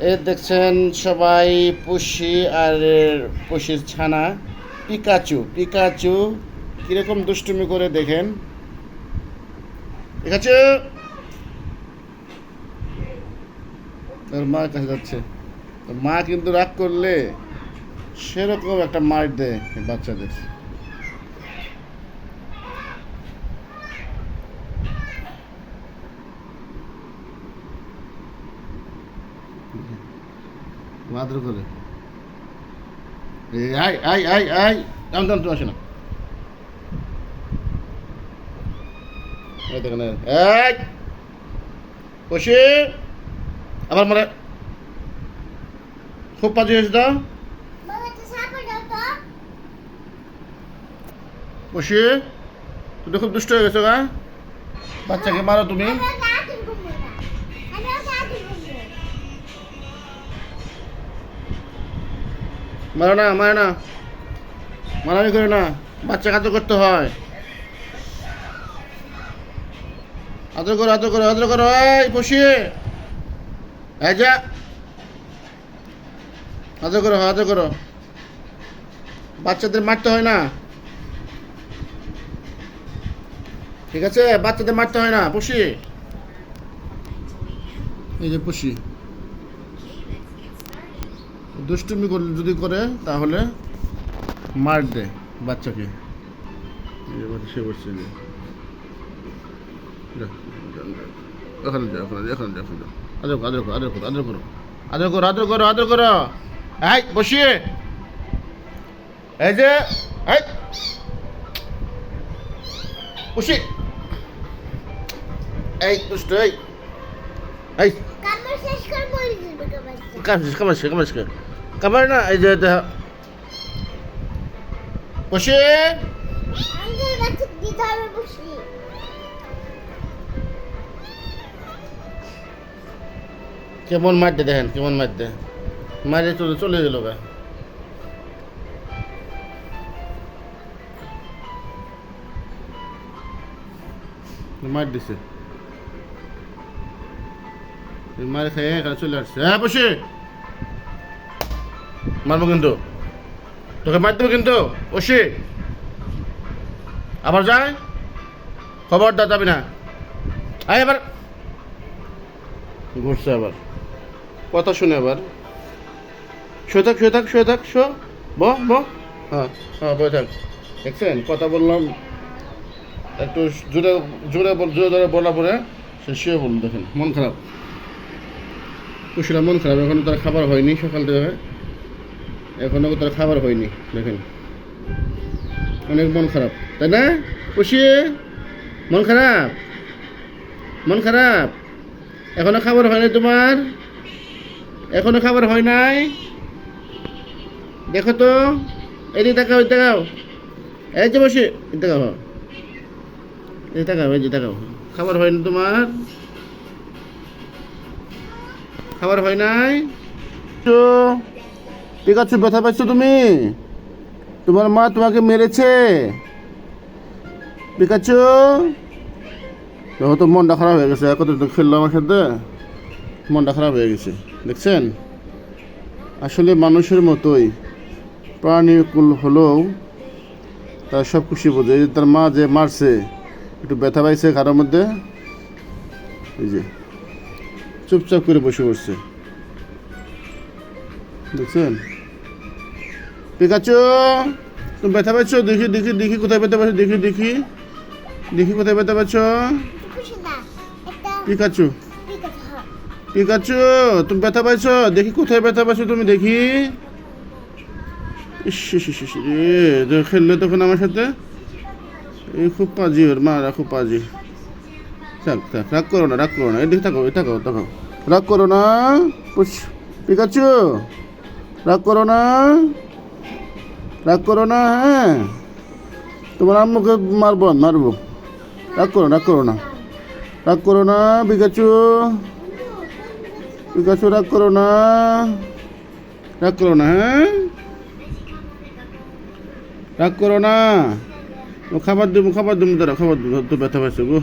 এ দেখছেন সবাই পুষি আর পুষির ছানা। পিকাচু পিকাচু, কীরকম দুষ্টুমি করে দেখেন। পিকাচু! তোর মার কাছে যাচ্ছে। মা কিন্তু রাগ করলে সেরকম একটা মার দেয় বাচ্চাদের। মাদ্র করে। আই আই আই আই দাম দাম তুমি আসে না। এই বসে। আবার মানে খুব পাজি হয়েছে তো? বসে। তুমি খুব দুষ্ট হয়ে গেছো গা বাচ্চাকে মারো তুমি। মারো না মারো না। মারামি করে না। বাচ্চা আদর করতে হয়। আদর করো আদর করো আদর করো। এই বসিয়ে যা। আদর করো আদর করো। বাচ্চাদের মারতে হয় না। ঠিক আছে? বাচ্চাদের মারতে হয় না। পুষি এই যে পুষি দুষ্টুমি যদি করে তাহলে মার দে বাচ্চাকে। সে বসছে যে। যা, যা, যা। ওখানে যা ওখানে যা ওখানে যা। আদর করো আদর করো আদর করো আদর করো। আদর করো আদর করো এই বসিয়ে। এই যে এই। বসি এই দুষ্ট এই। কামড় না এই যে বসে আমাদের বাচ্চা দিতে হবে কেমন মারতে দেখেন, কেমন মারতে? মারে চলে চলে গেল গা। মার দিছে। মার খেয়ে চলে আসছে। হ্যাঁ বসে মারবো কিন্তু। তোকে মার দেবো কিন্তু বসে আবার যায়? খবরদার যাবি না। আয় এবার ঘুরছে আবার। কথা শুনে আবার। শুয়ে থাক শুয়ে থাক শুয়ে থাক, শো। ব হ্যাঁ হ্যাঁ বয়ে থাক। দেখছেন? কথা বললাম। একটু জোরে জোরে জোরে জোরে বলা পরে সে শুয়ে বলুন দেখেন। মন খারাপ। কুশিরা মন খারাপ, এখন তার খাবার হয়নি সকাল থেকে। এখনও তার খাবার হয়নি, দেখেন। অনেক মন খারাপ, তাই না? খুশি? মন খারাপ? মন খারাপ? এখনও খাবার হয় নাই তোমার? এখনও খাবার হয় নাই? দেখো তো, এদিকে তাকাও এদিকে তাকাও। এই যে বসে, এদিকে তাকাও এই তাকাও, এই যে তাকাও খাবার হয়নি তোমার? খাবার হয় নাই? তো আছে, ব্যথা পাচ্ছ তুমি? তোমার মা তোমাকে মেরেছে। পিকাচু তো, মনটা খারাপ হয়ে গেছে। কত খেললো আমার সাথে? মনটা খারাপ হয়ে গেছে। দেখছেন? আসলে মানুষের মতোই। প্রাণীকুল হলেও তার সব খুশি বোঝে। তার মা যে মারছে, একটু ব্যথা পাইছে ঘাড়ের মধ্যে। এই যে, চুপচাপ করে বসে পড়ছে। দেখছেন? পিকাচু তুমি ব্যথা পাচ্ছ দেখি দেখি দেখি, কোথায় ব্যথা পাচ্ছ দেখি দেখি। দেখি, কোথায় ব্যথা পাচ্ছ পিকাচু পিকাচু তুমি ব্যথা পাইছো? দেখি, কোথায় ব্যথা পাইছো তুমি? দেখি। রে খেললে তখন আমার সাথে? এই খুব পাজি ওর, মারা খুব পাজি। থাক থাক, রাগ করো না, রাগ করো না। এদিকে থাকো থাকো থাকো রাগ করো না। পিকাচু রাগ করো না। রাগ করো না হ্যাঁ। তোমার আম্মুকে মারবো মারবো। রাগ করো রাগ করো না। রাগ করো না, পিকাচু। পিকাচু, রাগ করো না। রাগ করো না হ্যাঁ। রাগ করো না। খাবার দেবো খাবার দেবো দাঁড়া খাবার দেবো ব্যথা পাইছে গো।